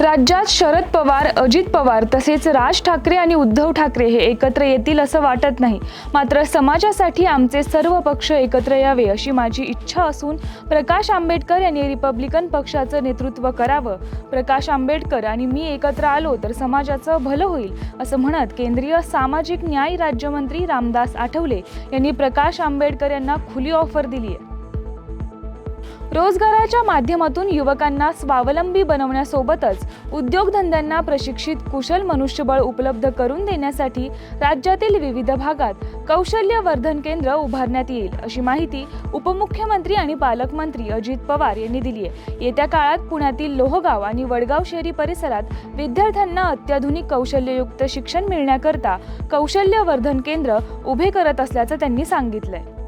राज्यात शरद पवार अजित पवार तसेच राज ठाकरे आणि उद्धव ठाकरे हे एकत्र येतील असं वाटत नाही. मात्र समाजासाठी आमचे सर्व पक्ष एकत्र यावे अशी माझी इच्छा असून प्रकाश आंबेडकर यांनी रिपब्लिकन पक्षाचं नेतृत्व करावं. प्रकाश आंबेडकर आणि मी एकत्र आलो तर समाजाचं भलं होईल असं म्हणत केंद्रीय सामाजिक न्याय राज्यमंत्री रामदास आठवले यांनी प्रकाश आंबेडकर यांना खुली ऑफर दिली आहे रोजगाराच्या माध्यमातून युवकांना स्वावलंबी बनवण्यासोबतच उद्योगधंद्यांना प्रशिक्षित कुशल मनुष्यबळ उपलब्ध करून देण्यासाठी राज्यातील विविध भागात कौशल्य वर्धन केंद्र उभारण्यात येईल अशी माहिती उपमुख्यमंत्री आणि पालकमंत्री अजित पवार यांनी दिली आहे. येत्या काळात पुण्यातील लोहगाव आणि वडगाव शहरी परिसरात विद्यार्थ्यांना अत्याधुनिक कौशल्ययुक्त शिक्षण मिळण्याकरता कौशल्य वर्धन केंद्र उभे करत असल्याचं त्यांनी सांगितलंय.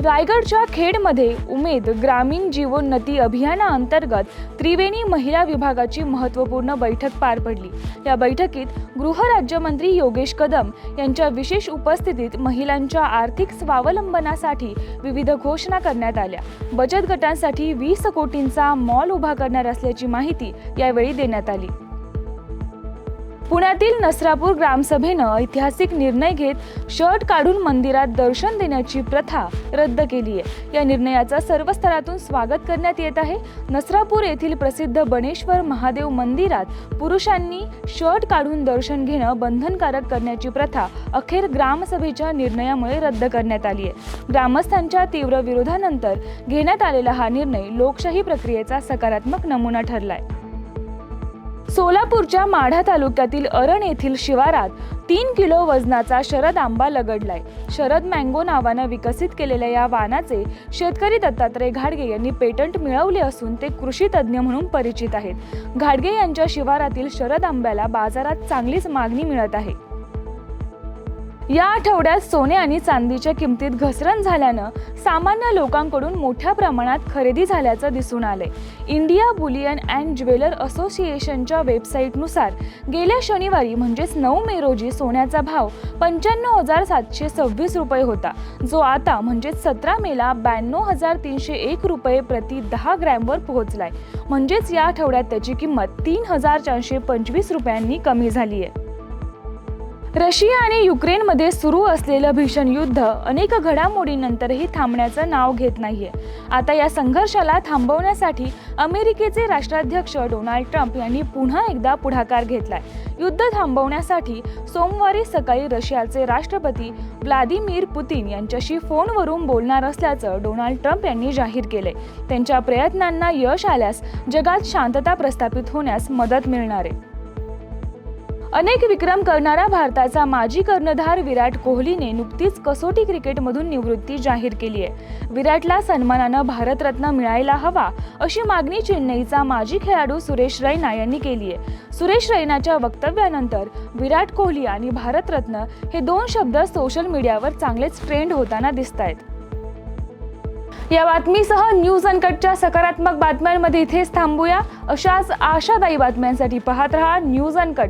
रायगडच्या खेडमध्ये उमेद ग्रामीण जीवोन्नती अभियानाअंतर्गत त्रिवेणी महिला विभागाची महत्त्वपूर्ण बैठक पार पडली. या बैठकीत गृहराज्यमंत्री योगेश कदम यांच्या विशेष उपस्थितीत महिलांच्या आर्थिक स्वावलंबनासाठी विविध घोषणा करण्यात आल्या. बचत गटांसाठी वीस कोटींचा मॉल उभा करणार असल्याची माहिती यावेळी देण्यात आली. पुण्यातील नसरापूर ग्रामसभेनं ऐतिहासिक निर्णय घेत शर्ट काढून मंदिरात दर्शन देण्याची प्रथा रद्द केली आहे या निर्णयाचा सर्व स्तरातून स्वागत करण्यात येत आहे. नसरापूर येथील प्रसिद्ध बनेश्वर महादेव मंदिरात पुरुषांनी शर्ट काढून दर्शन घेणं बंधनकारक करण्याची प्रथा अखेर ग्रामसभेच्या निर्णयामुळे रद्द करण्यात आली आहे ग्रामस्थांच्या तीव्र विरोधानंतर घेण्यात आलेला हा निर्णय लोकशाही प्रक्रियेचा सकारात्मक नमुना ठरलाय. सोलापूरच्या माढा तालुक्यातील अरण येथील शिवारात तीन किलो वजनाचा शरद आंबा लगडलाय. शरद मँगो नावानं विकसित केलेल्या या वानाचे शेतकरी दत्तात्रय घाडगे यांनी पेटंट मिळवले असून ते कृषी तज्ज्ञ म्हणून परिचित आहेत. घाडगे यांच्या शिवारातील शरद आंब्याला बाजारात चांगलीच मागणी मिळत आहे. या आठवड्यात सोने आणि चांदीच्या किमतीत घसरण झाल्यानं सामान्य लोकांकडून मोठ्या प्रमाणात खरेदी झाल्याचं दिसून आले इंडिया बुलियन अँड ज्वेलर असोसिएशनच्या वेबसाईटनुसार गेल्या शनिवारी म्हणजेच नऊ मे रोजी सोन्याचा भाव पंच्याण्णव हजार सातशे सव्वीस रुपये होता. जो आता म्हणजेच सतरा मेला ब्याण्णव हजार तीनशे एक रुपये प्रति दहा ग्रॅमवर पोहोचलाय. म्हणजेच या आठवड्यात त्याची किंमत तीन हजार चारशे पंचवीस रुपयांनी कमी झाली आहे रशिया आणि युक्रेनमध्ये सुरू असलेलं भीषण युद्ध अनेक घडामोडींनंतरही थांबण्याचं नाव घेत नाहीये. आता या संघर्षाला थांबवण्यासाठी अमेरिकेचे राष्ट्राध्यक्ष डोनाल्ड ट्रम्प यांनी पुन्हा एकदा पुढाकार घेतलाय. युद्ध थांबवण्यासाठी सोमवारी सकाळी रशियाचे राष्ट्रपती व्लादिमीर पुतीन यांच्याशी फोनवरून बोलणार असल्याचं डोनाल्ड ट्रम्प यांनी जाहीर केले त्यांच्या प्रयत्नांना यश आल्यास जगात शांतता प्रस्थापित होण्यास मदत मिळणार आहे. अनेक विक्रम करणारा भारताचा माजी कर्णधार विराट कोहलीने नुकतीच कसोटी क्रिकेटमधून निवृत्ती जाहीर केली आहे. विराटला सन्मानानं भारतरत्न मिळायला हवा अशी मागणी चेन्नईचा माजी खेळाडू सुरेश रैना यांनी केली आहे. सुरेश रैनाच्या वक्तव्यानंतर विराट कोहली आणि भारतरत्न हे दोन शब्द सोशल मीडियावर चांगलेच ट्रेंड होताना दिसत आहेत. या बातमीसह न्यूज अनकटच्या सकारात्मक बातम्यांमध्ये इथेच थांबूया. अशाच आशादायी बातम्यांसाठी पाहत रहा न्यूज अनकट.